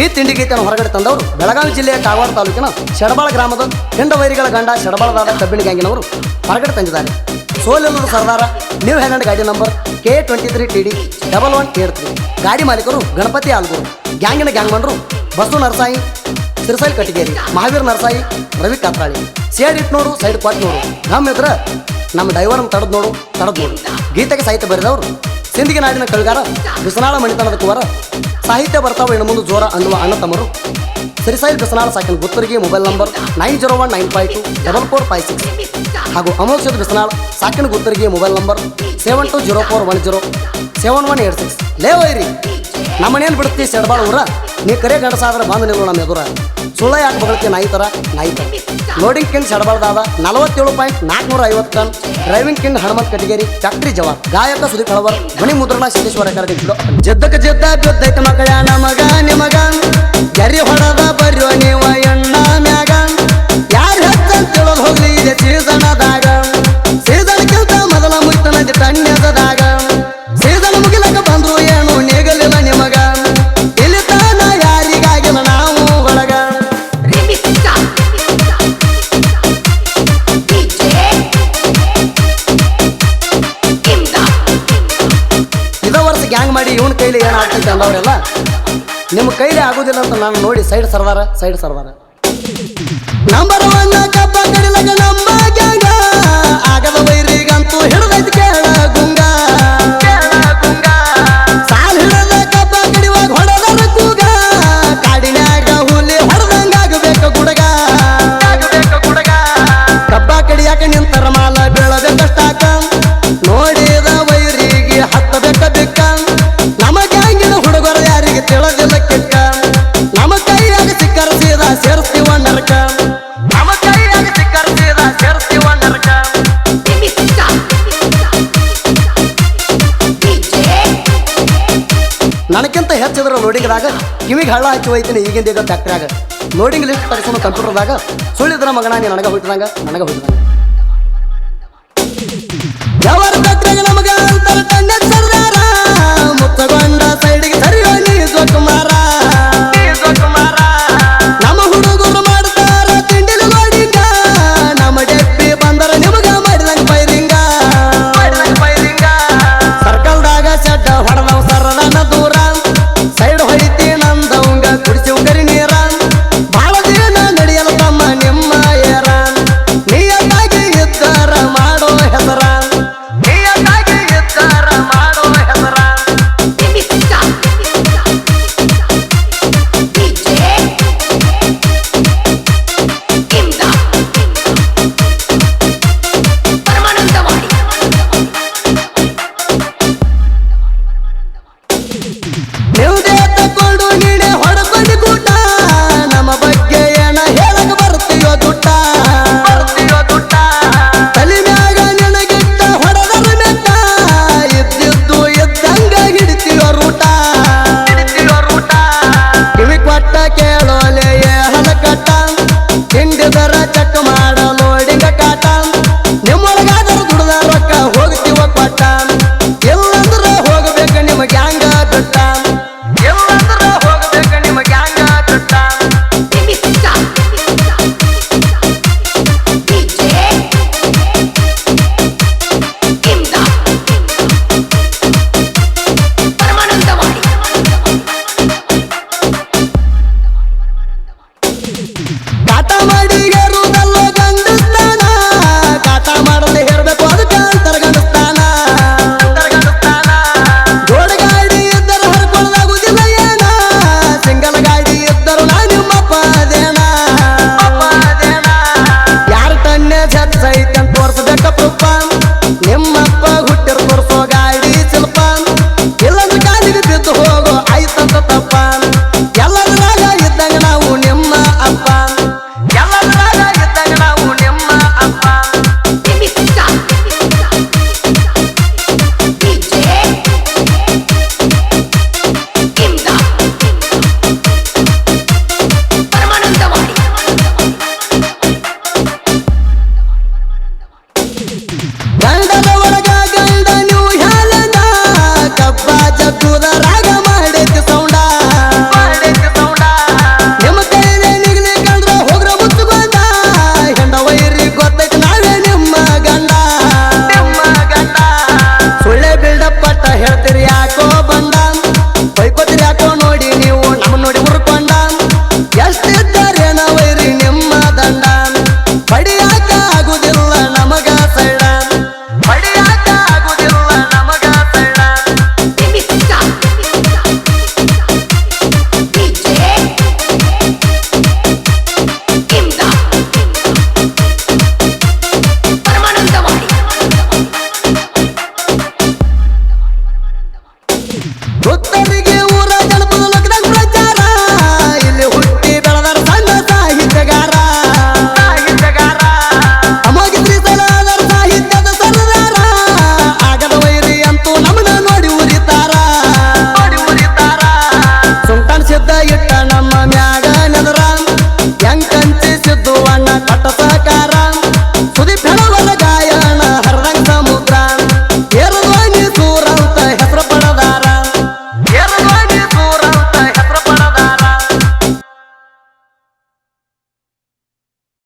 ಈ ತಿಂಡಿ ಗೀತೆಯನ್ನು ಹೊರಗಡೆ ತಂದವರು ಬೆಳಗಾವಿ ಜಿಲ್ಲೆಯ ಕಾಗವಾಡ ತಾಲೂಕಿನ ಶಡಬಾಳ ಗ್ರಾಮದ ಹೆಂಡ ವೈರಿಗಳ ಗಂಡ ಶಡಬಾಳದಾದ ಕಬ್ಬಿಣ ಗ್ಯಾಂಗಿನವರು ಹೊರಗಡೆ ತಂದಿದ್ದಾರೆ. ಸೋಲಿಲ್ಲದ ಸರ್ದಾರ ನ್ಯೂ ಹ್ಯಾಂಡ್ ಗಾಡಿ number K twenty three T D double one eight three. ಗಾಡಿ ಮಾಲೀಕರು ಗಣಪತಿ ಆಲ್ಗೂರು ಗ್ಯಾಂಗಿನ ಗ್ಯಾಂಗ್ ಮಂಡ್ರು ಬಸು ನರಸಾಯಿ, ಸಿರಸೈಲ್ ಕಟ್ಟಿಗೇರಿ, ಮಹಾವೀರ್ ನರಸಾಯಿ, ರವಿ ಕಾತ್ರಾಳಿ. ಸೇಡ್ ಇಟ್ನೋರು ಸೈಡ್ ಕೊಟ್ನೋರು ನಮ್ಮ ಇದ್ರ ನಮ್ಮ ಡೈವರ್ನ ತಡದ್ ನೋಡು ತಡದ್ ನೋಡು ಗೀತೆಗೆ ಸಾಹಿತ್ಯ ಬರೆದವರು ಸಿಂಧಿಗೆ ನಾಡಿನ ಕಳ್ಗಾರ, ಬಿಸನಾಳ ಮಣಿತನದ ಕುವರ, ಸಾಹಿತ್ಯ ಬರ್ತಾವ ಇನ್ನು ಮುಂದೆ ಜೋರ ಅನ್ನುವ ಅಣ್ಣ ತಮ್ಮರು. ಸರಿಸಾಯಿಲ್ ಬಿಸನಾಳ ಸಾಕಿನ ಗುತ್ತರಿಗೆ mobile number nine zero one nine five two double four five six. ಹಾಗೂ ಅಮೋಕ್ಷದ ಬಿಸನಾಳ್ ಸಾಕಿನ ಗುತ್ತರಿಗೆ mobile number seven two zero four one zero. Seven one eight six ಲೇ ವೈರಿ ನಮ್ಮನೇನು ಬಿಡ್ತಿ ಸೆಡ್ಬಾಳ ಊರ, ನೀ ಕರೆ ಗಂಡಸಾದ್ರೆ ಬಂದು ನೀವು ನಮ್ಮ ಎದುರ. ಸುಳ್ಳ ಯಾಕೆ ಬಗಳತಿ ನಾಯಿ ಥರ ಲೋಡಿಂಗ್ ಕಿಂಗ್ ಸಡಬಾರ್ದಾದ ನಲವತ್ತೇಳು ಪಾಯಿಂಟ್ ನಾಲ್ಕುನೂರ ಐವತ್ತು ton. Driving king Hanumant Katageri factory ಜವಾಬ್. ಗಾಯಕ ಸುದೀಪ್ ಹಳವರ್ ಮಣಿ ಮುದ್ರಣ ಸಿದ್ದೇಶ್ವರ ಕರೆದಿಟ್ಟು ಜದ್ದಕ್ಕೆ ಜದ್ದ ಮಗ. ನಮಗ ವರ್ಷ ಗ್ಯಾಂಗ್ ಮಾಡಿ ಇವನ ಕೈಲಿ ಏನಾಗ್ತೈತೆ ಅಂದವರೆಲ್ಲ, ನಿಮ್ಮ ಕೈಲಿ ಆಗೋದಿಲ್ಲ ಅಂತ ನಾನು ನೋಡಿ ಸೈಡ್ ಸರ್ದಾರ ಸೈಡ್ ಸರ್ದಾರ. ನಂಬರ್ ಒನ್ ನನಗಿಂತ ಹೆಚ್ಚಿದ್ರ ಲೋಡಿಂಗ್ದಾಗ ಕಿವಿಗೆ ಹಳ್ಳ ಹಚ್ಚಿ ಹೋಯ್ತೀನಿ ಈಗಿಂದ ಈಗ ಫ್ಯಾಕ್ಟ್ರಿಯಾಗ ಲೋಡಿಂಗ್ ಲಿಸ್ಟ್ ತರಿಸ್ಕೊಂಡು ಕಂಪ್ಯೂಟರ್ದಾಗ ಸುಳ್ಳಿದ್ರ ಮಗನ, ನೀ ನನಗೆ ಹೋಯ್ತದಂಗ ನನಗೆ ಹೋಯ್ತದಂಗ